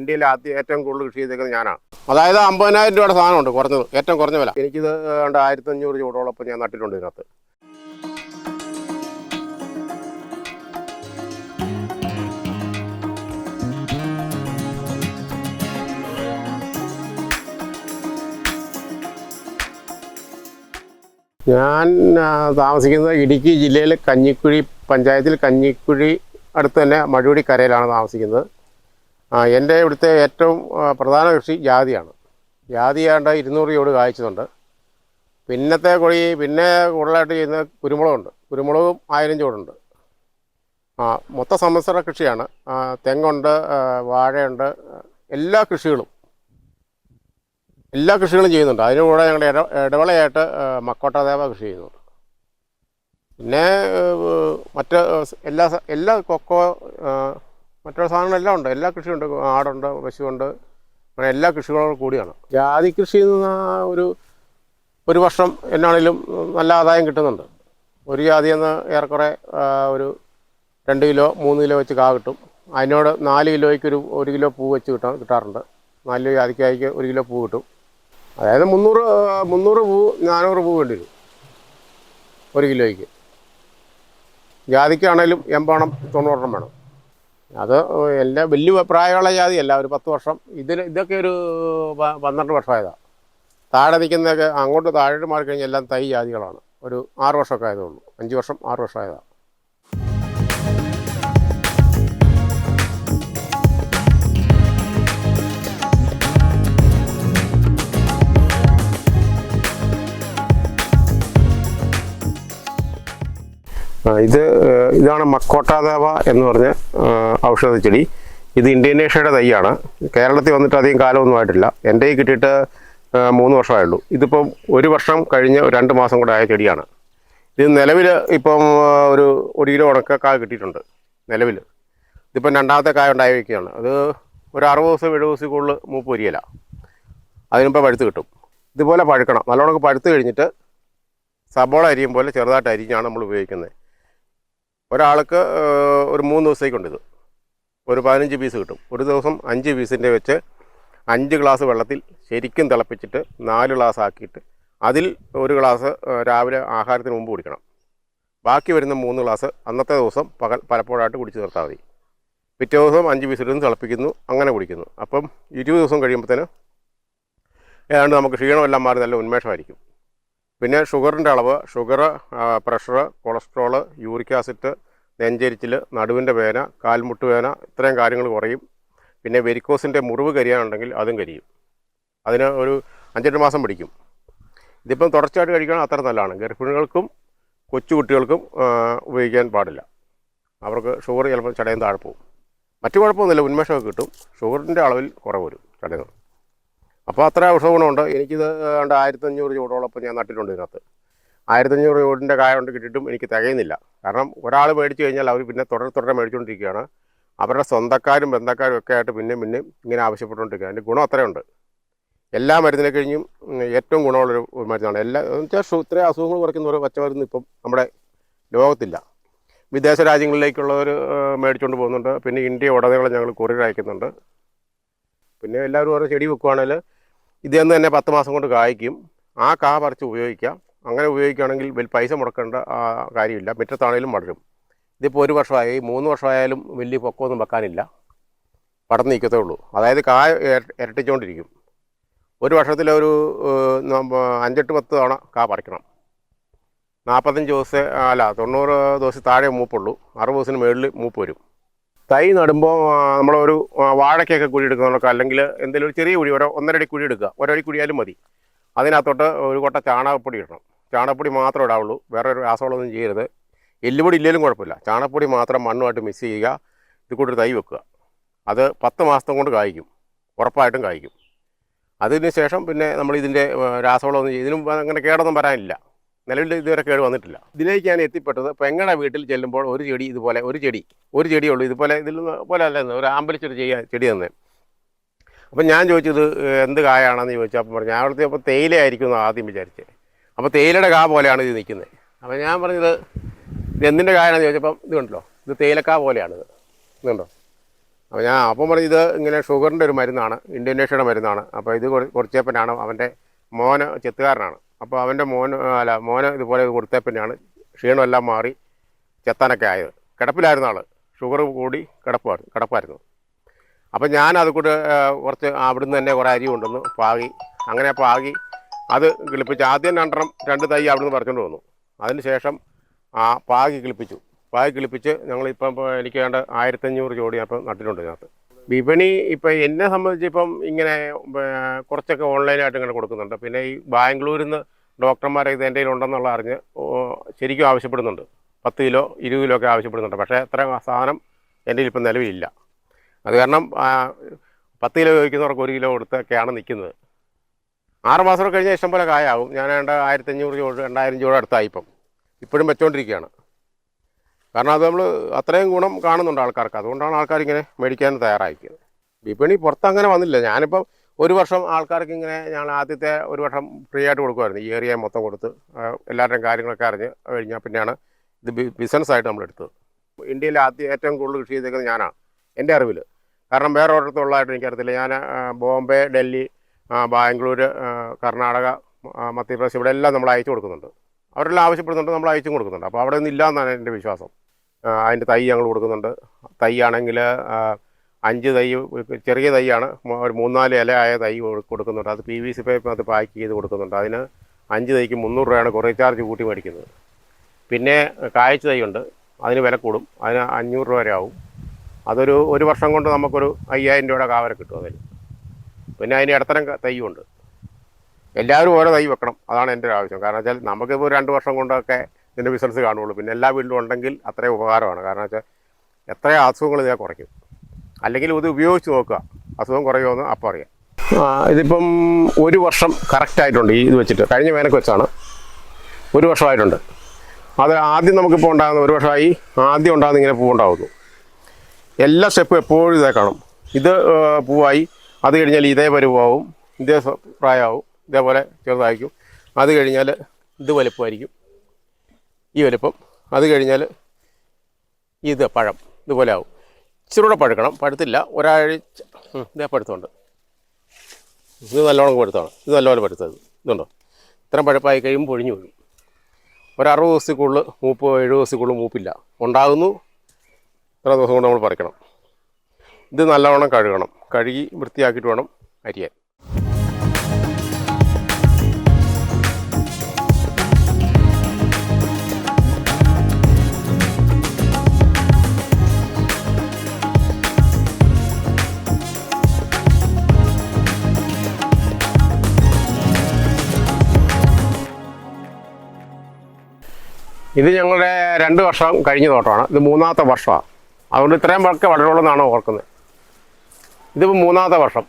ഇന്ത്യയിൽ ആദ്യം ഏറ്റവും കൂടുതൽ കൃഷി ചെയ്തേക്കുന്നത് ഞാനാണ്. അതായത് അമ്പതിനായിരം രൂപയുടെ സാധനമുണ്ട് കുറഞ്ഞത് ഏറ്റവും കുറഞ്ഞ വില. എനിക്കിത് ഏതാണ്ട് ആയിരത്തി അഞ്ഞൂറ് ചൂടോളപ്പം ഞാൻ നട്ടിട്ടുണ്ട് ഇതിനകത്ത്. ഞാൻ താമസിക്കുന്നത് ഇടുക്കി ജില്ലയിൽ കഞ്ഞിക്കുഴി പഞ്ചായത്തിൽ. കഞ്ഞിക്കുഴി അടുത്ത് തന്നെ മഴുവടി കരയിലാണ് താമസിക്കുന്നത്. എന്റെ ഇവിടുത്തെ ഏറ്റവും പ്രധാന കൃഷി ജാതിയാണ്. ജാതി ഏതാണ്ട് ഇരുന്നൂറ് ചൂട് കായ്ച്ചതുണ്ട് പിന്നത്തെ കൊടി പിന്നെ കൂടുതലായിട്ട് ചെയ്യുന്ന കുരുമുളകുണ്ട്. കുരുമുളകും ആയിരം ചോടുണ്ട് ആ മൊത്ത സംവത്സര കൃഷിയാണ്. തെങ്ങുണ്ട് വാഴയുണ്ട് എല്ലാ കൃഷികളും. എല്ലാ കൃഷികളും ചെയ്യുന്നുണ്ട്. അതിന് കൂടെ ഇട ഇടവിളയായിട്ട് മക്കോട്ടദേവ കൃഷി ചെയ്യുന്നുണ്ട്. പിന്നെ മറ്റ് എല്ലാ എല്ലാ കൊക്കോ മറ്റുള്ള സാധനങ്ങളെല്ലാം ഉണ്ട്. എല്ലാ കൃഷിയും ഉണ്ട് ആടുണ്ട് പശുവുണ്ട്. അങ്ങനെ എല്ലാ കൃഷികളും കൂടിയാണ്. ജാതി കൃഷി നിന്ന് ഒരു ഒരു വർഷം എന്നാണേലും നല്ല ആദായം കിട്ടുന്നുണ്ട്. ഒരു ജാതി എന്ന് ഏറെക്കുറെ ഒരു രണ്ട് കിലോ മൂന്ന് കിലോ വെച്ച് കാ കിട്ടും. അതിനോട് നാല് കിലോയ്ക്ക് ഒരു ഒരു കിലോ പൂ വെച്ച് കിട്ടാൻ കിട്ടാറുണ്ട്. നാല് കിലോ ജാതിക്കായ്ക്ക് ഒരു കിലോ പൂ കിട്ടും. അതായത് മുന്നൂറ് മുന്നൂറ് പൂ നാനൂറ് പൂ വേണ്ടി വരും. ഒരു കിലോയ്ക്ക്. ജാതിക്കാണേലും എമ്പണം തൊണ്ണൂറെണ്ണം വേണം. അത് എല്ലാ വലിയ പ്രായമുള്ള ജാതിയല്ല ഒരു പത്ത് വർഷം. ഇതിൽ ഇതൊക്കെ ഒരു പന്ത്രണ്ട് വർഷമായതാണ് താഴെ നിൽക്കുന്നതൊക്കെ അങ്ങോട്ട് താഴോട്ട് മാറിക്കഴിഞ്ഞാൽ എല്ലാം തൈ ജാതികളാണ്. ഒരു ആറ് വർഷമൊക്കെ ആയതേ ഉള്ളൂ. അഞ്ച് വർഷം ആറ് വർഷമായതാണ് ഇത് ഇതാണ് മക്കോട്ടാദേവ എന്ന് പറഞ്ഞ ഔഷധ ചെടി. ഇത് ഇന്തോനേഷ്യയുടെ തൈയാണ്. കേരളത്തിൽ വന്നിട്ട് അധികം കാലമൊന്നും ആയിട്ടില്ല. എന്റെ ഈ കിട്ടിയിട്ട് മൂന്ന് വർഷമായുള്ളൂ. ഇതിപ്പം ഒരു വർഷം കഴിഞ്ഞ് രണ്ട് മാസം കൂടെ ആയ ചെടിയാണ്. ഇത് നിലവിൽ ഇപ്പം ഒരു ഒരു കിലോ ഉണക്കക്കായ കിട്ടിയിട്ടുണ്ട്. നിലവിൽ ഇതിപ്പം രണ്ടാമത്തെ കായ ഉണ്ടായിരിക്കുകയാണ് അത് ഒരു അറുപത് ദിവസം എഴുപത് ദിവസം കൂടുതൽ മൂപ്പ് വരികയില്ല. അതിനിപ്പോൾ പഴുത്ത് കിട്ടും. ഇതുപോലെ പഴുക്കണം. നല്ലോണം പഴുത്ത് കഴിഞ്ഞിട്ട് സബോള അരിയും പോലെ ചെറുതായിട്ട് അരിഞ്ഞാണ് നമ്മൾ ഉപയോഗിക്കുന്നത്. ഒരാൾക്ക് ഒരു മൂന്ന് ദിവസത്തേക്കുണ്ട് ഇത്. ഒരു പതിനഞ്ച് പീസ് കിട്ടും. ഒരു ദിവസം അഞ്ച് പീസിന്റെ വെച്ച് അഞ്ച് ഗ്ലാസ് വെള്ളത്തിൽ ശരിക്കും തിളപ്പിച്ചിട്ട് നാല് ഗ്ലാസ് ആക്കിയിട്ട് അതിൽ ഒരു ഗ്ലാസ് രാവിലെ ആഹാരത്തിന് മുമ്പ് കുടിക്കണം. ബാക്കി വരുന്ന മൂന്ന് ഗ്ലാസ് അന്നത്തെ ദിവസം പകൽ പലപ്പോഴായിട്ട് കുടിച്ച് നിർത്താൽ മതി. പിറ്റേ ദിവസം അഞ്ച് പീസ് ഇടുന്ന് തിളപ്പിക്കുന്നു അങ്ങനെ കുടിക്കുന്നു. അപ്പം ഇരുപത് ദിവസം കഴിയുമ്പോഴത്തേന് ഏതാണ്ട് നമുക്ക് ക്ഷീണമെല്ലാം മാറി നല്ല ഉന്മേഷമായിരിക്കും. പിന്നെ ഷുഗറിന്റെ അളവ് sugar pressure cholesterol uric acid നെഞ്ചരിച്ചിൽ നടുവിന്റെ വേന കാൽമുട്ട് വേന ഇത്രയും കാര്യങ്ങൾ കുറയും. പിന്നെ വെരിക്കോസിന്റെ മുറിവ് കരിയാനുണ്ടെങ്കിൽ അതും കരിയും. അതിന് ഒരു അഞ്ചെട്ട് മാസം പിടിക്കും. ഇതിപ്പം തുടർച്ചയായിട്ട് കഴിക്കണം അത്ര നല്ലതാണ്. ഗർഭിണികൾക്കും കൊച്ചുകുട്ടികൾക്കും ഉപയോഗിക്കാൻ പാടില്ല. അവർക്ക് ഷുഗർ ചിലപ്പോൾ ചടയം താഴെ പോകും. മറ്റു കുഴപ്പമൊന്നുമില്ല. ഉന്മേഷമൊക്കെ കിട്ടും. ഷുഗറിന്റെ അളവിൽ കുറവ് വരും ചടയം അപ്പോൾ അത്ര ഔഷധഗുണമുണ്ട് എനിക്കിത് ഏതാണ്ട് ആയിരത്തഞ്ഞൂറ് ചൂടോളപ്പം ഞാൻ നട്ടിട്ടുണ്ട് ഇതിനകത്ത്. ആയിരത്തഞ്ഞൂറ് ചൂടിന്റെ കായ കൊണ്ട് കിട്ടിയിട്ടും എനിക്ക് തികയുന്നില്ല. കാരണം ഒരാൾ മേടിച്ചു കഴിഞ്ഞാൽ അവർ പിന്നെ തുടരെ തുടരെ മേടിച്ചുകൊണ്ടിരിക്കുകയാണ് അവരുടെ സ്വന്തക്കാരും ബന്ധക്കാരും ഒക്കെ ആയിട്ട് പിന്നെയും പിന്നെയും ഇങ്ങനെ ആവശ്യപ്പെട്ടുകൊണ്ടിരിക്കുക അതിന്റെ ഗുണം അത്രയുണ്ട്. എല്ലാ മരുന്നിനെ കഴിഞ്ഞും ഏറ്റവും ഗുണമുള്ളൊരു ഒരു മരുന്നാണ്. എല്ലാ വെച്ചാൽ ഇത്രയും അസുഖങ്ങൾ കുറയ്ക്കുന്ന ഒരു പച്ചമരുന്ന് ഇപ്പം നമ്മുടെ ലോകത്തില്ല. വിദേശ രാജ്യങ്ങളിലേക്കുള്ളവർ മേടിച്ചുകൊണ്ട് പോകുന്നുണ്ട്. പിന്നെ ഇന്ത്യ ഉടനീളം ഞങ്ങൾ കൊറിയർ അയക്കുന്നുണ്ട്. പിന്നെ എല്ലാവരും ഓരോ ചെടി വെക്കുവാണെങ്കിൽ ഇതെന്ന് തന്നെ പത്ത് മാസം കൊണ്ട് കായ്ക്കും. ആ കാ പറിച്ച് ഉപയോഗിക്കാം. അങ്ങനെ ഉപയോഗിക്കുകയാണെങ്കിൽ വലിയ പൈസ മുടക്കേണ്ട കാര്യമില്ല. മുറ്റത്താണേലും വളരും ഇതിപ്പോൾ ഒരു വർഷമായി മൂന്ന് വർഷമായാലും വലിയ പൊക്കമൊന്നും വെക്കാനില്ല. പടർന്ന് നിൽക്കത്തേ ഉള്ളൂ. അതായത് കാ ഇര- ഇരട്ടിച്ചുകൊണ്ടിരിക്കും ഒരു വർഷത്തിലൊരു അഞ്ചെട്ട് പത്ത് തവണ കാ പറിക്കണം. നാൽപ്പത്തഞ്ച് ദിവസം അല്ല തൊണ്ണൂറ് ദിവസം താഴെ മൂപ്പുള്ളൂ. അറുപത് ദിവസത്തിന് മുകളിൽ മൂപ്പ് വരും. തൈ നടുമ്പോൾ നമ്മളൊരു വാഴയ്ക്കൊക്കെ കുഴി എടുക്കുന്നവർക്ക് അല്ലെങ്കിൽ എന്തെങ്കിലും ഒരു ചെറിയ കുഴി ഒരു ഒന്നരടി കുഴി എടുക്കുക. ഒരടി കുഴിയാലും മതി. അതിനകത്തോട്ട് ഒരു കൊട്ട ചാണകപ്പൊടി ഇടണം. ചാണകപ്പൊടി മാത്രമേ ഇടാവുള്ളൂ. വേറെ ഒരു രാസവളമൊന്നും ചെയ്യരുത്. എല്ലുപൊടി ഇല്ലെങ്കിലും കുഴപ്പമില്ല. ചാണകപ്പൊടി മാത്രം മണ്ണുമായിട്ട് മിക്സ് ചെയ്യുക. ഇത് കൂട്ടൊരു തൈ വെക്കുക. അത് പത്ത് മാസം കൊണ്ട് കായ്ക്കും. ഉറപ്പായിട്ടും കായ്ക്കും. അതിന് ശേഷം പിന്നെ നമ്മൾ ഇതിന്റെ രാസവളമൊന്നും ഇതിനും അങ്ങനെ കേടൊന്നും വരാനില്ല. നിലവിൽ ഇതുവരെ കേട് വന്നിട്ടില്ല. ഇതിലേക്ക് ഞാൻ എത്തിപ്പെട്ടത് പെങ്ങടെ വീട്ടിൽ ചെല്ലുമ്പോൾ ഒരു ചെടി ഇതുപോലെ ഒരു ചെടി ഒരു ചെടിയുള്ളൂ ഇതുപോലെ ഇതിൽ പോലെ അല്ലെന്ന് ഒരു ആമ്പലിച്ചൊരു ചെടി ചെടി തന്നെ. അപ്പം ഞാൻ ചോദിച്ചത് എന്ത് കായാണെന്ന് ചോദിച്ചു അപ്പം പറഞ്ഞു ഞാൻ അവിടുത്തെ അപ്പോൾ തേയില ആയിരിക്കും എന്ന് ആദ്യം വിചാരിച്ചത് അപ്പോൾ തേയിലയുടെ കാ പോലെയാണ് ഇത് നിൽക്കുന്നത്. അപ്പോൾ ഞാൻ പറഞ്ഞത് ഇത് എന്തിന്റെ കായാണെന്ന് ചോദിച്ചപ്പം ഇത് കണ്ടല്ലോ ഇത് തേയിലക്കാ പോലെയാണിത് ഇതുണ്ടോ അപ്പോൾ ഞാൻ അപ്പം പറഞ്ഞു ഇത് ഇങ്ങനെ ഷുഗറിന്റെ ഒരു മരുന്നാണ് ഇൻഡോനേഷ്യയുടെ മരുന്നാണ്. അപ്പോൾ ഇത് കുറച്ചപ്പനാണ് അവന്റെ മോന് ചെത്തുകാരനാണ്. അപ്പോൾ അവന്റെ മോന് അല്ല മോന് ഇതുപോലെ കൊടുത്തേ പിന്നെയാണ്. ക്ഷീണമെല്ലാം മാറി ചെത്താനൊക്കെ ആയത്. കിടപ്പിലായിരുന്നു ആൾ ഷുഗർ കൂടി കിടപ്പായിരുന്നു കിടപ്പായിരുന്നു. അപ്പം ഞാൻ അത് കൂടെ കുറച്ച് അവിടുന്ന് തന്നെ കുറേ അരി കൊണ്ടുവന്നു പാകി. അങ്ങനെ പാകി. അത് കിളിപ്പിച്ച് ആദ്യം രണ്ടെണ്ണം രണ്ട് തൈ അവിടുന്ന് പറിച്ചുകൊണ്ട് വന്നു. അതിന് ശേഷം ആ പാകി കിളിപ്പിച്ചു. പാകി കിളിപ്പിച്ച് ഞങ്ങളിപ്പം എനിക്ക് വേണ്ട ആയിരത്തഞ്ഞൂറ് ജോഡി അപ്പം നട്ടിട്ടുണ്ട് ഇതിനകത്ത്. വിപണി ഇപ്പം എന്നെ സംബന്ധിച്ച് ഇപ്പം ഇങ്ങനെ കുറച്ചൊക്കെ ഓൺലൈനായിട്ട് ഇങ്ങനെ കൊടുക്കുന്നുണ്ട്. പിന്നെ ഈ ബാംഗ്ലൂരിൽ നിന്ന് ഡോക്ടർമാരെ ഇത് എന്റെ ഉണ്ടെന്നുള്ള അറിഞ്ഞ് ശരിക്കും ആവശ്യപ്പെടുന്നുണ്ട്. പത്ത് കിലോ ഇരുപത് കിലോ ഒക്കെ ആവശ്യപ്പെടുന്നുണ്ട്. പക്ഷേ അത്ര സാധനം എന്റെ ഇപ്പം നിലവിലില്ല. അത് കാരണം പത്ത് കിലോ ചോദിക്കുന്നവർക്ക് ഒരു കിലോ കൊടുത്തൊക്കെയാണ് നിൽക്കുന്നത്. ആറ് മാസം കഴിഞ്ഞാൽ ഇഷ്ടം പോലെ കായാവും. ഞാൻ രണ്ട് ആയിരത്തഞ്ഞൂറ് രൂപ രണ്ടായിരം രൂപ അടുത്തായി ഇപ്പം. ഇപ്പോഴും വെച്ചുകൊണ്ടിരിക്കുകയാണ് കാരണം അത് നമ്മൾ അത്രയും ഗുണം കാണുന്നുണ്ട് ആൾക്കാർക്ക്. അതുകൊണ്ടാണ് ആൾക്കാർ ഇങ്ങനെ മേടിക്കാൻ തയ്യാറായിരിക്കുന്നത് വിപണി പുറത്ത് അങ്ങനെ വന്നില്ല. ഞാനിപ്പം ഒരു വർഷം ആൾക്കാർക്ക് ഇങ്ങനെ ഞാൻ ആദ്യത്തെ ഒരു വർഷം ഫ്രീ ആയിട്ട് കൊടുക്കുമായിരുന്നു ഈ ഏരിയ മൊത്തം കൊടുത്ത് എല്ലാവരുടെയും കാര്യങ്ങളൊക്കെ അറിഞ്ഞ് കഴിഞ്ഞാൽ പിന്നെയാണ് ഇത് ബിസിനസ്സായിട്ട് നമ്മൾ എടുത്തത്. ഇന്ത്യയിൽ ആദ്യം ഏറ്റവും കൂടുതൽ കൃഷി ചെയ്തേക്കുന്നത് ഞാനാണ് എന്റെ അറിവിൽ കാരണം വേറെ ഒരിടത്തുള്ളതായിട്ട് എനിക്കറിയത്തില്ല. ഞാൻ ബോംബെ ഡൽഹി ബാംഗ്ലൂർ കർണാടക മധ്യപ്രദേശ് ഇവിടെ എല്ലാം നമ്മൾ അയച്ചു കൊടുക്കുന്നുണ്ട്. അവരെല്ലാം ആവശ്യപ്പെടുന്നുണ്ട് നമ്മൾ അയച്ചും കൊടുക്കുന്നുണ്ട്. അപ്പോൾ അവിടെ ഒന്നും ഇല്ല എന്നാണ് എന്റെ വിശ്വാസം. അതിന്റെ തൈ ഞങ്ങൾ കൊടുക്കുന്നുണ്ട്. തൈ ആണെങ്കിൽ അഞ്ച് തൈ ചെറിയ തൈയാണ്. ഒരു മൂന്നാൽ ഇല ആയ തൈ കൊടു- കൊടുക്കുന്നുണ്ട്. അത് പി വി സി പൈപ്പിനകത്ത് പാക്ക് ചെയ്ത് കൊടുക്കുന്നുണ്ട്. അതിന് അഞ്ച് തൈക്ക് മുന്നൂറ് രൂപയാണ് കുറേ ചാർജ് കൂട്ടി മേടിക്കുന്നത്. പിന്നെ കായ്ച്ച തൈ ഉണ്ട് അതിന് വില കൂടും. അതിന് അഞ്ഞൂറ് രൂപ വരെ ആവും. അതൊരു ഒരു വർഷം കൊണ്ട് നമുക്കൊരു അയ്യായിരം രൂപയുടെ കാവര കിട്ടും അതിന്. പിന്നെ അതിന് ഇടത്തരം തൈയുണ്ട്. എല്ലാവരും ഓരോ തൈ വെക്കണം. അതാണ് എന്റെ ഒരു ആവശ്യം കാരണം വെച്ചാൽ നമുക്കിപ്പോൾ രണ്ട് വർഷം കൊണ്ടൊക്കെ ഇതിന്റെ ബിസിനസ് കാണുള്ളൂ പിന്നെ എല്ലാ വീട്ടിലും ഉണ്ടെങ്കിൽ അത്രയും ഉപകാരമാണ്. കാരണം വെച്ചാൽ എത്ര അസുഖങ്ങൾ ഇതേ കുറയ്ക്കും. അല്ലെങ്കിൽ ഇത് ഉപയോഗിച്ച് നോക്കുക. അസുഖം കുറയുമെന്ന് അപ്പം അറിയാം. ഇതിപ്പം ഒരു വർഷം കറക്റ്റായിട്ടുണ്ട് ഈ ഇത് വെച്ചിട്ട് കഴിഞ്ഞ വേനക്ക് വെച്ചാണ്. ഒരു വർഷമായിട്ടുണ്ട്. അത് ആദ്യം നമുക്കിപ്പോൾ ഉണ്ടാകുന്ന ഒരു വർഷമായി ആദ്യം ഉണ്ടാകുന്ന ഇങ്ങനെ പൂവുണ്ടാകുന്നു എല്ലാ സ്റ്റെപ്പും എപ്പോഴും ഇതേ കാണും. ഇത് പൂവായി. അത് കഴിഞ്ഞാൽ ഇതേ പരുവാവും. ഇതേ പ്രായമാവും. ഇതേപോലെ ചെറുതായിരിക്കും. അത് കഴിഞ്ഞാൽ ഇത് വലുപ്പമായിരിക്കും. ഈ വലുപ്പം. അത് കഴിഞ്ഞാൽ ഇത് പഴം. ഇതുപോലെ ആവും. ഇച്ചിരി കൂടെ പഴുക്കണം. പഴുത്തില്ല. ഒരാഴ്ച ഇതേ പഴുത്തുണ്ട്. ഇത് നല്ലോണം പഴുത്താണ്. ഇത് നല്ലപോലെ പഴുത്തത്. ഇതുണ്ടോ? ഇത്രയും പഴുപ്പായി കഴിയുമ്പോൾ പൊഴിഞ്ഞു വീഴും. ഒരു ദിവസത്തിക്കുള്ളിൽ മൂപ്പ് എഴുപത് ദിവസത്തേക്കുള്ളിൽ മൂപ്പില്ല. ഉണ്ടാകുന്നു. ഇത്ര ദിവസം കൊണ്ട് നമ്മൾ പറിക്കണം. ഇത് നല്ലവണ്ണം കഴുകണം. കഴുകി വൃത്തിയാക്കിയിട്ട് വേണം അരിയാൻ. ഇത് ഞങ്ങളുടെ രണ്ട് വർഷം കഴിഞ്ഞ തോട്ടമാണ്. ഇത് മൂന്നാമത്തെ വർഷമാണ്. അതുകൊണ്ട് ഇത്രയും ഒക്കെ വളരുള്ളൂ എന്നാണ് ഓർക്കുന്നത്. ഇതിപ്പോൾ മൂന്നാമത്തെ വർഷം.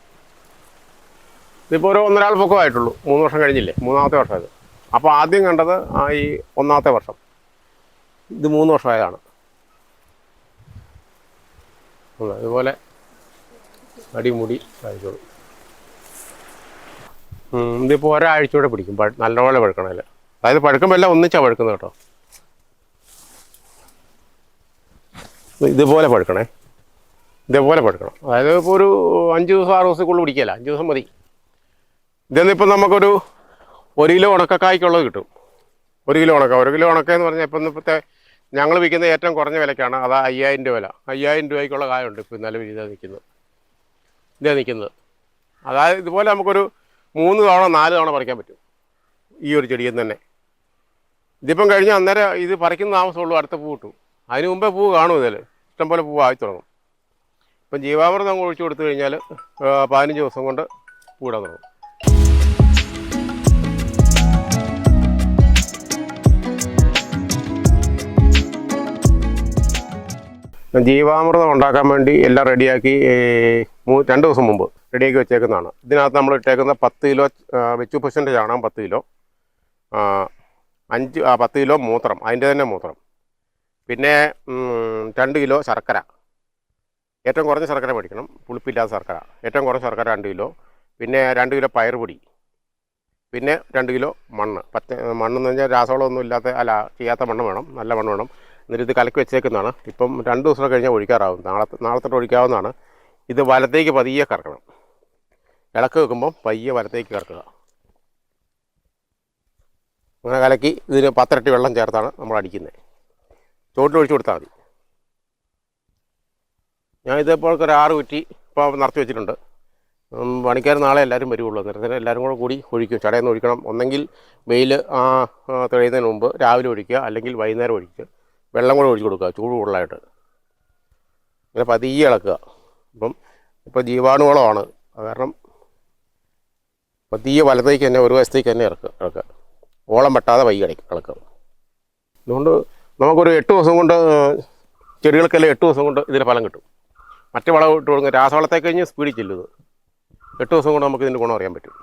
ഇതിപ്പോൾ ഒരു ഒന്നരാൾ പൊക്കമായിട്ടുള്ളൂ. മൂന്ന് വർഷം കഴിഞ്ഞില്ലേ? മൂന്നാമത്തെ വർഷം ഇത്. അപ്പോൾ ആദ്യം കണ്ടത് ആ ഈ ഒന്നാമത്തെ വർഷം. ഇത് മൂന്ന് വർഷമായതാണ്. ഇതുപോലെ അടിമുടി ഉം, ഇതിപ്പോൾ ഒരാഴ്ച കൂടെ പിടിക്കും നല്ലപോലെ പഴുക്കണമല്ലേ അതായത് പഴുക്കുമ്പോൾ എല്ലാം ഒന്നിച്ചാണ് പഴുക്കുന്നത് കേട്ടോ. ഇതുപോലെ പഴുക്കണേ. ഇതേപോലെ പഴുക്കണം. അതായത് ഇപ്പോൾ ഒരു അഞ്ച് ദിവസം ആറ് ദിവസത്തിനുള്ളിൽ പിടിക്കില്ല അഞ്ച് ദിവസം മതി. ഇതെന്നിപ്പോൾ നമുക്കൊരു ഒരു കിലോ ഉണക്കക്കായ്ക്കുള്ളത് കിട്ടും. ഒരു കിലോ ഉണക്ക. ഒരു കിലോ ഉണക്ക എന്ന് പറഞ്ഞാൽ ഇപ്പം ഇപ്പോഴത്തെ ഞങ്ങൾ വിൽക്കുന്ന ഏറ്റവും കുറഞ്ഞ വിലക്കാണ്. അത് അയ്യായിരം രൂപ വില. അയ്യായിരം രൂപയ്ക്കുള്ള കായുണ്ട് ഇപ്പോൾ നല്ല ഇതാ നിൽക്കുന്നത്. ഇതാ നിൽക്കുന്നത്. അതായത് ഇതുപോലെ നമുക്കൊരു മൂന്ന് തവണ നാല് തവണ പറിക്കാൻ പറ്റും. ഈ ഒരു ചെടിയിൽ തന്നെ. ഇതിപ്പം കഴിഞ്ഞാൽ അന്നേരം ഇത് പറിക്കുന്ന താമസമുള്ളൂ അടുത്ത പൂ കിട്ടും. അതിന് മുമ്പേ പൂ കാണും ഇതിൽ ഇഷ്ടംപോലെ പോലെ ആയി തുടങ്ങും. ഇപ്പം ജീവാമൃതം ഒഴിച്ചു കൊടുത്തു കഴിഞ്ഞാൽ പതിനഞ്ച് ദിവസം കൊണ്ട് പൂടാൻ തുടങ്ങും. ജീവാമൃതം ഉണ്ടാക്കാൻ വേണ്ടി എല്ലാം റെഡിയാക്കി രണ്ട് ദിവസം മുമ്പ് റെഡിയാക്കി വെച്ചേക്കുന്നതാണ്. ഇതിനകത്ത് നമ്മൾ ഇട്ടേക്കുന്ന പത്ത് കിലോ വെച്ചു പശുവിന്റെ ചാണകം പത്ത് കിലോ അഞ്ച് പത്ത് കിലോ മൂത്രം അതിന്റെ തന്നെ മൂത്രം. പിന്നെ രണ്ട് കിലോ ശർക്കര. ഏറ്റവും കുറഞ്ഞ ശർക്കര മേടിക്കണം. പുളിപ്പില്ലാത്ത ശർക്കര. ഏറ്റവും കുറഞ്ഞ ശർക്കര രണ്ട് കിലോ. പിന്നെ രണ്ട് കിലോ പയറുപൊടി പിന്നെ രണ്ട് കിലോ മണ്ണ്. പച്ച മണ്ണെന്ന് പറഞ്ഞാൽ രാസവളമൊന്നും ഇല്ലാത്ത അല്ല ചെയ്യാത്ത മണ്ണ് വേണം. നല്ല മണ്ണ് വേണം. എന്നിട്ട് ഇത് കലക്കി വെച്ചേക്കുന്നതാണ്. ഇപ്പം രണ്ട് ദിവസം കഴിഞ്ഞാൽ ഒഴിക്കാറാവും. നാളെ നാളെ തൊട്ട് ഒഴിക്കാവുന്നതാണ്. ഇത് വലത്തേക്ക് പതിയെ കറക്കണം. ഇളക്ക് വെക്കുമ്പം പയ്യെ വലത്തേക്ക് കറക്കുക. അങ്ങനെ കലക്കി ഇതിന് പത്തിരട്ടി വെള്ളം ചേർത്താണ് നമ്മൾ അടിക്കുന്നത് ചോട്ടിൽ ഒഴിച്ചു കൊടുത്താൽ മതി. ഞാൻ ഇതേപോലെ ഒരു ആറ് കുറ്റി ഇപ്പോൾ നടത്തി വെച്ചിട്ടുണ്ട്. പണിക്കാർ നാളെ എല്ലാവരും വരുള്ളൂ അന്നേരത്തിന് എല്ലാവരും കൂടെ കൂടി ഒഴിക്കും. ചടയിൽ നിന്ന് ഒഴിക്കണം. ഒന്നെങ്കിൽ വെയിൽ തെളിയുന്നതിന് മുമ്പ് രാവിലെ ഒഴിക്കുക. അല്ലെങ്കിൽ വൈകുന്നേരം ഒഴിക്കുക. വെള്ളം കൂടെ ഒഴിച്ചു കൊടുക്കുക. ചൂട് കൂടുതലായിട്ട്. അങ്ങനെ പതിയെ ഇളക്കുക. അപ്പം ഇപ്പോൾ ജീവാണുവളമാണ്. കാരണം പതിയെ വലത്തേക്ക് തന്നെ ഒരു വശത്തേക്ക് തന്നെ ഇറക്കുക. ഇളക്കുക. ഓളം വെട്ടാതെ വൈകി ഇളക്കുക. അതുകൊണ്ട് നമുക്കൊരു എട്ട് ദിവസം കൊണ്ട് ചെടികൾക്കെല്ലാം എട്ട് ദിവസം കൊണ്ട് ഇതിന് ഫലം കിട്ടും. മറ്റു വളം ഇട്ട് കൊടുക്കുക രാസവളത്തെ കഴിഞ്ഞ് സ്പീഡിൽ ചെല്ലുന്നത് എട്ട് ദിവസം കൊണ്ട് നമുക്ക് ഇതിന്റെ ഗുണം അറിയാൻ പറ്റും.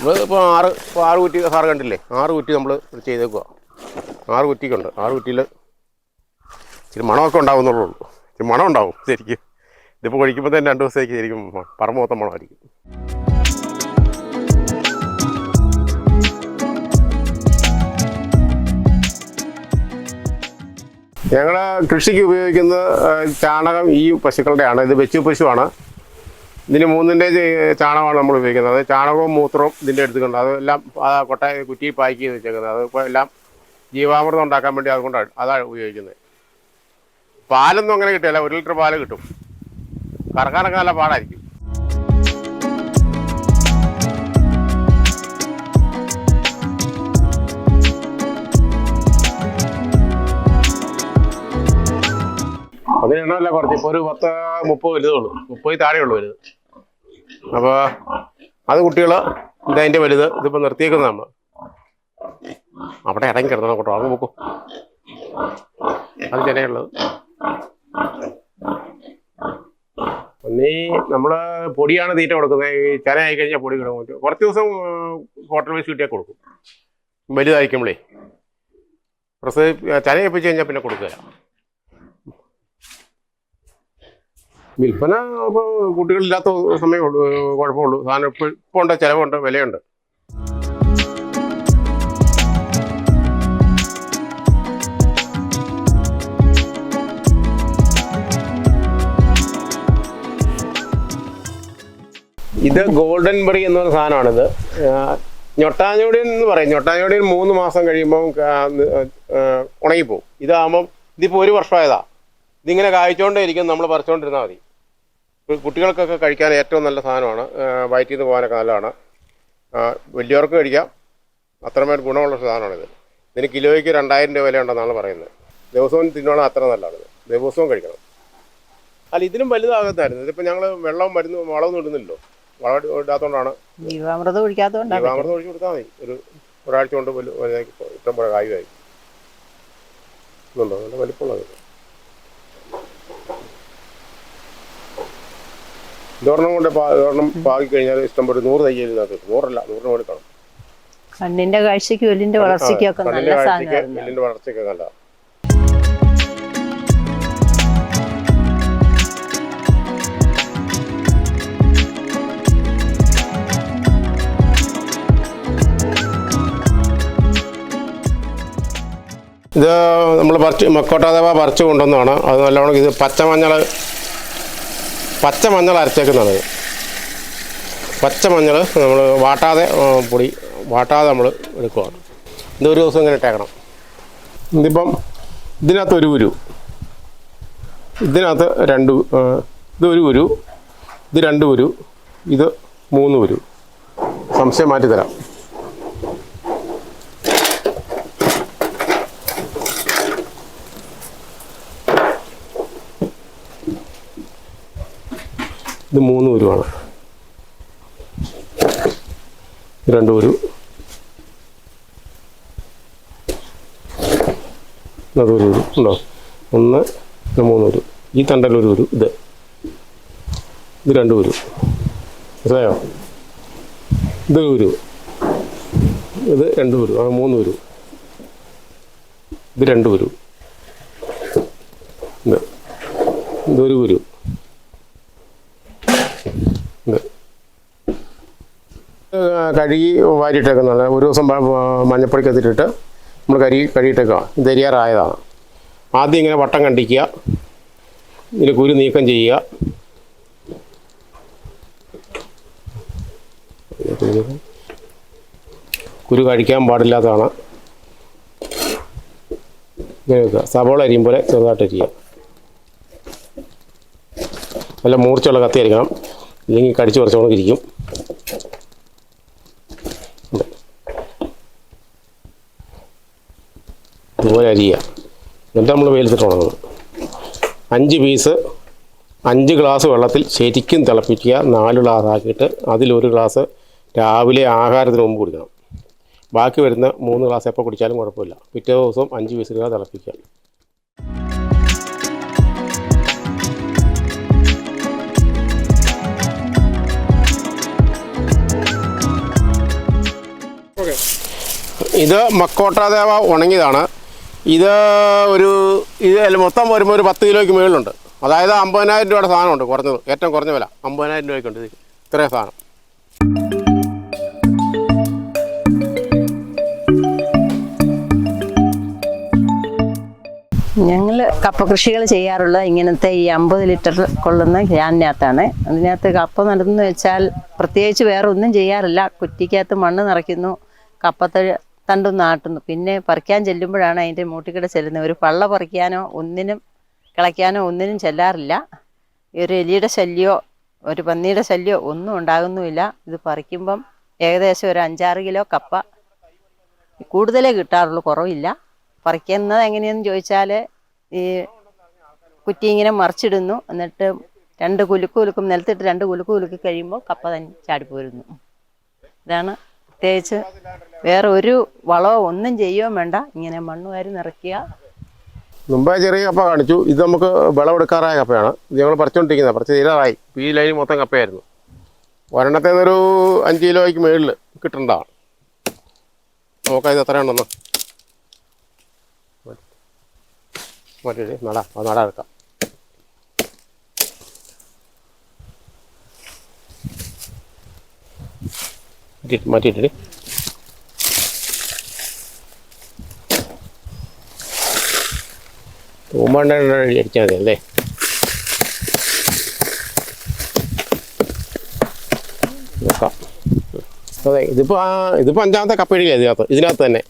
നമ്മൾ ഇപ്പോൾ ആറ് ഇപ്പോൾ ആറ് കുറ്റി സാറ് കണ്ടില്ലേ? ആറ് കുറ്റി നമ്മൾ ചെയ്തേക്കുക ആറ് കുറ്റിക്കുണ്ട്. ആറ് കുറ്റിയിൽ ഇച്ചിരി മണമൊക്കെ ഉണ്ടാവുന്നുള്ളൂ. ഇച്ചിരി മണം ഉണ്ടാവും ശരിക്കും. ഇതിപ്പോൾ കഴിക്കുമ്പോൾ തന്നെ രണ്ട് ദിവസത്തേക്ക് ശരിക്കും പറമ്പ് മൊത്തം മണമായിരിക്കും. ഞങ്ങൾ കൃഷിക്ക് ഉപയോഗിക്കുന്ന ചാണകം ഈ പശുക്കളുടെയാണ്. ഇത് വെച്ചു പശുവാണ്. ഇതിന് മൂന്നിന്റെ ചാണകമാണ് നമ്മൾ ഉപയോഗിക്കുന്നത്. അത് ചാണകവും മൂത്രവും ഇതിന്റെ എടുത്തുകൊണ്ട് അതെല്ലാം ആ കൊട്ട കുറ്റി പാക്ക് ചെയ്ത് വെച്ചേക്കുന്നത്. അത് ഇപ്പോൾ എല്ലാം ജീവാമൃതം ഉണ്ടാക്കാൻ വേണ്ടി അതുകൊണ്ടാണ് അതാണ് ഉപയോഗിക്കുന്നത്. പാലൊന്നും അങ്ങനെ കിട്ടില്ല. ഒരു ലിറ്റർ പാൽ കിട്ടും. കറക്കാനൊക്കെ നല്ല പാടായിരിക്കും. അതിനെണ്ണമല്ല കുറച്ച്. ഇപ്പോൾ ഒരു പത്ത് മുപ്പത് വലുതേ ഉള്ളൂ. മുപ്പത് താഴെ ഉള്ളൂ വലുത്. അപ്പോൾ അത് കുട്ടികൾ ഇതതിന്റെ വലുത്. ഇതിപ്പോൾ നിർത്തിയേക്കുന്നത് നമ്മൾ അവിടെ ഇറങ്ങി കിടന്നോ കേട്ടോ അങ്ങ് പോക്കോ. അത് ചെനയുള്ളത് ഒന്നീ നമ്മൾ പൊടിയാണ് തീറ്റ കൊടുക്കുന്നത്. ഈ ചെന ആയി കഴിഞ്ഞാൽ പൊടി കിടക്കും. കുറച്ച് ദിവസം ഹോട്ടൽ വൈസ് കിട്ടിയാൽ കൊടുക്കും. വലുതായിരിക്കുമ്പോഴേ പ്രസവി ചനയിപ്പിച്ച് കഴിഞ്ഞാൽ പിന്നെ കൊടുക്കുക. വിൽപ്പന ഇപ്പോൾ കുട്ടികളില്ലാത്ത സമയമേ ഉള്ളൂ കുഴപ്പമുള്ളൂ. സാധനം ഇപ്പോൾ ഇപ്പോൾ ഉണ്ട് ചിലവുണ്ട് വിലയുണ്ട്. ഇത് ഗോൾഡൻ ബറി എന്ന് പറഞ്ഞ സാധനമാണിത്. ഞൊട്ടാഞ്ഞോടിയൻ എന്ന് പറയും. ഞൊട്ടാഞ്ഞോടിയൻ മൂന്ന് മാസം കഴിയുമ്പോൾ ഉണങ്ങിപ്പോവും. ഇതാകുമ്പം ഇതിപ്പോൾ ഒരു വർഷമായതാണ് ഇതിങ്ങനെ കായ്ച്ചുകൊണ്ടേ ഇരിക്കും നമ്മൾ പറിച്ചുകൊണ്ടിരുന്നാൽ മതി. കുട്ടികൾക്കൊക്കെ കഴിക്കാൻ ഏറ്റവും നല്ല സാധനമാണ്. വയറ്റിൽ നിന്ന് പോകാനൊക്കെ നല്ലതാണ്. വലിയവർക്ക് കഴിക്കാം. അത്രമേൽ ഗുണമുള്ള സാധനമാണിത്. ഇതിന് കിലോയ്ക്ക് രണ്ടായിരം രൂപ വില ഉണ്ടെന്നാണ് പറയുന്നത്. ദിവസവും തിന്നോണം അത്ര നല്ലതാണ്. ദിവസവും കഴിക്കണം. അല്ല ഇതിനും വലുതാകത്തായിരുന്നു ഇതിപ്പോൾ ഞങ്ങൾ വെള്ളവും മരുന്ന് വളമൊന്നും ഇടുന്നില്ലല്ലോ. വളം ഇടാത്തതുകൊണ്ടാണ് ജീവാമൃതം ഒഴിക്കാത്തതുകൊണ്ടാണ് ജീവാമൃതം ഒഴിച്ചു കൊടുത്താൽ മതി. ഒരു ഒരാഴ്ച കൊണ്ട് ഇഷ്ടം പോലെ കായുമായി ഇതുണ്ടോ? നല്ല വലിപ്പമുള്ളത്. ഇതൊരെണ്ണം കൊണ്ട് ദോർണം ഒരെണ്ണം പാകി കഴിഞ്ഞാൽ ഇഷ്ടം പോലെ നൂറ് തയ്യൽ ഇതിനകത്ത് നൂറല്ല നൂറിന് കൊടുക്കണം കാണും. കണ്ണിന്റെ കാഴ്ചയ്ക്കും എല്ലിന്റെ വളർച്ചയ്ക്കും ഒക്കെ കണ്ണിന്റെ നല്ല എല്ലിന്റെ വളർച്ചയ്ക്ക് നല്ലതാണ്. ഇത് നമ്മൾ പറിച്ച് മക്കോട്ടാദേവ പറിച്ച് കൊണ്ടുവന്നതാണ്. അത് നല്ലവണ്ണം ഇത് പച്ചമഞ്ഞൾ പച്ചമഞ്ഞൾ അരച്ചേക്കുന്നതാണ് പച്ച മഞ്ഞൾ നമ്മൾ വാട്ടാതെ പൊടി വാട്ടാതെ നമ്മൾ എടുക്കുകയാണ് ഇത് ഒരു ദിവസം ഇങ്ങനെ ഇട്ടേക്കണം. ഇതിപ്പം ഇതിനകത്ത് ഒരു ഉരു ഇതിനകത്ത് രണ്ട് ഇത് ഒരു ഉരു ഇത് രണ്ട് ഉരു ഇത് മൂന്ന് ഉരു സംശയം മാറ്റി ഇത് മൂന്ന് ഉരുവാണ് രണ്ട് ഉരു അതൊരു ഉണ്ടോ? ഒന്ന് ഇത് മൂന്ന് ഉരു ഈ തണ്ടലൊരു ഉരു ഇത്. ഇത് രണ്ട് ഉരു മനസ്സിലായോ? ഇത് ഉരു ഇത് രണ്ട് ഉരു ആ മൂന്ന് ഉരു ഇത് രണ്ട് ഉരു ഇത്. ഇതൊരു ഉരു ഇത് ആ, കഴുകി വാരിയിട്ടേക്കുന്നതാണ്. ഒരു ദിവസം മഞ്ഞപ്പൊടി പ- നമ്മൾ കരി കഴുകിയിട്ടേക്കുക ഇത് എരിയാറായതാണ് ആദ്യം ഇങ്ങനെ വട്ടം കണ്ടിക്കുക. ഇതിൽ കുരു നീക്കം ചെയ്യുക. കുരു കഴിക്കാൻ പാടില്ലാത്തതാണ്. ഇങ്ങനെ വെക്കുക. സവോള അരിയും പോലെ ചെറുതായിട്ട് അരിയുക. നല്ല മൂർച്ചയുള്ള കത്തിയായിരിക്കണം ഇല്ലെങ്കിൽ കടിച്ചു കുറച്ചുകൊണ്ട് ഇരിക്കും ഇതുപോലെ അരിയുക. എന്നിട്ട് നമ്മൾ വെയിലത്തിട്ട് ഉണങ്ങും. അഞ്ച് പീസ് അഞ്ച് ഗ്ലാസ് വെള്ളത്തിൽ ശരിക്കും തിളപ്പിക്കുക. നാല് ഗ്ലാസ് ആക്കിയിട്ട് അതിലൊരു ഗ്ലാസ് രാവിലെ ആഹാരത്തിന് മുമ്പ് കുടിക്കണം. ബാക്കി വരുന്ന മൂന്ന് ഗ്ലാസ് എപ്പോൾ കുടിച്ചാലും കുഴപ്പമില്ല. പിറ്റേ ദിവസം അഞ്ച് പീസ് ഗ്ലാസ് തിളപ്പിക്കുക. ഇത് മക്കോട്ടാദേവ ഉണങ്ങിയതാണ്. ഇത് ഒരു ഇത് മൊത്തം വരുമ്പോൾ ഒരു പത്ത് കിലോയ്ക്ക് മുകളിലുണ്ട് അതായത് അമ്പതിനായിരം രൂപയുടെ സാധനമുണ്ട് കുറഞ്ഞത്. ഏറ്റവും കുറഞ്ഞ വില. അമ്പതിനായിരം രൂപയ്ക്കുണ്ട് ഇത്. ഇത്രയും സാധനം. ഞങ്ങൾ കപ്പ കൃഷികൾ ചെയ്യാറുള്ള ഇങ്ങനത്തെ ഈ അമ്പത് ലിറ്റർ കൊള്ളുന്ന ക്യാനിനകത്താണ് അതിനകത്ത് കപ്പ നടന്നു വെച്ചാൽ പ്രത്യേകിച്ച് വേറെ ഒന്നും ചെയ്യാറില്ല. കുറ്റിക്കകത്ത് മണ്ണ് നിറയ്ക്കുന്നു. കപ്പത്ത തണ്ടും നാട്ടുന്നു. പിന്നെ പറിക്കാൻ ചെല്ലുമ്പോഴാണ് അതിന്റെ മൂട്ടിക്കിടെ ചെല്ലുന്നത്. ഒരു പള്ള പറിക്കാനോ ഒന്നിനും കിളയ്ക്കാനോ ഒന്നിനും ചെല്ലാറില്ല. ഒരു എലിയുടെ ശല്യമോ ഒരു പന്നിയുടെ ശല്യമോ ഒന്നും ഉണ്ടാകുന്നുമില്ല. ഇത് പറിക്കുമ്പം ഏകദേശം ഒരു അഞ്ചാറ് കിലോ കപ്പ കൂടുതലേ കിട്ടാറുള്ളൂ കുറവില്ല. പറിക്കുന്നത് എങ്ങനെയെന്ന് ചോദിച്ചാൽ ഈ കുറ്റി ഇങ്ങനെ മറിച്ചിടുന്നു. എന്നിട്ട് രണ്ട് കുലുക്ക് കുലുക്കും നിലത്തിട്ട് രണ്ട് കുലുക്ക് കുലുക്കി കഴിയുമ്പോൾ കപ്പ തന്നെ ചാടിപ്പോരുന്നു. ഇതാണ് പ്രത്യേകിച്ച് വേറെ ഒരു വളമോ ഒന്നും ചെയ്യുകയും വേണ്ട ഇങ്ങനെ മണ്ണ് വാരി നിറയ്ക്കുക മുമ്പേ ചെറിയ കപ്പ കാണിച്ചു ഇത് നമുക്ക് വിളവെടുക്കാറായ കപ്പയാണ് ഇത് ഞങ്ങൾ പറിച്ചുകൊണ്ടിരിക്കുന്നത് പറിച്ച് തീരാറായി ഈ ലൈൻ മൊത്തം കപ്പയായിരുന്നു ഒരെണ്ണത്തേതൊരു അഞ്ച് കിലോയ്ക്ക് മേളിൽ കിട്ടേണ്ടതാണ് നോക്കാം ഇത് എത്ര ഉണ്ടെന്ന് മറ്റേ നട നട എടുക്കാം മാറ്റിയിട്ടിട്ട് തൂമ്പണ്ട അടിച്ചാൽ മതി അല്ലേ? നോക്കാം. അതെ ഇതിപ്പോൾ ഇതിപ്പോൾ അഞ്ചാമത്തെ കപ്പയിടില്ല ഇതിനകത്ത്? ഇതിനകത്ത് തന്നെ.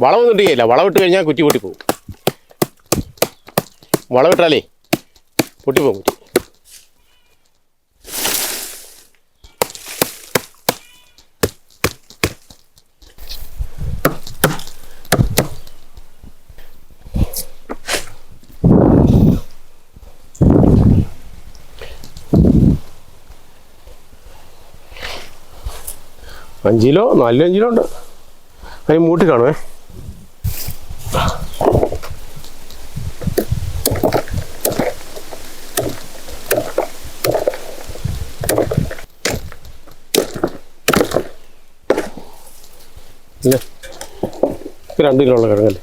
വളമൊന്നും ഇടുകയില്ല. വളമിട്ട് കഴിഞ്ഞാൽ കുറ്റി പൊട്ടിപ്പോവും. വളമിട്ടാലേ പൊട്ടിപ്പോകും കുറ്റി. അഞ്ചിലോ അഞ്ച് കിലോ ഉണ്ട്. അതിന് മൂട്ടി കാണുമേ രണ്ടു കിലോ ഉള്ള കിഴങ്ങല്ലേ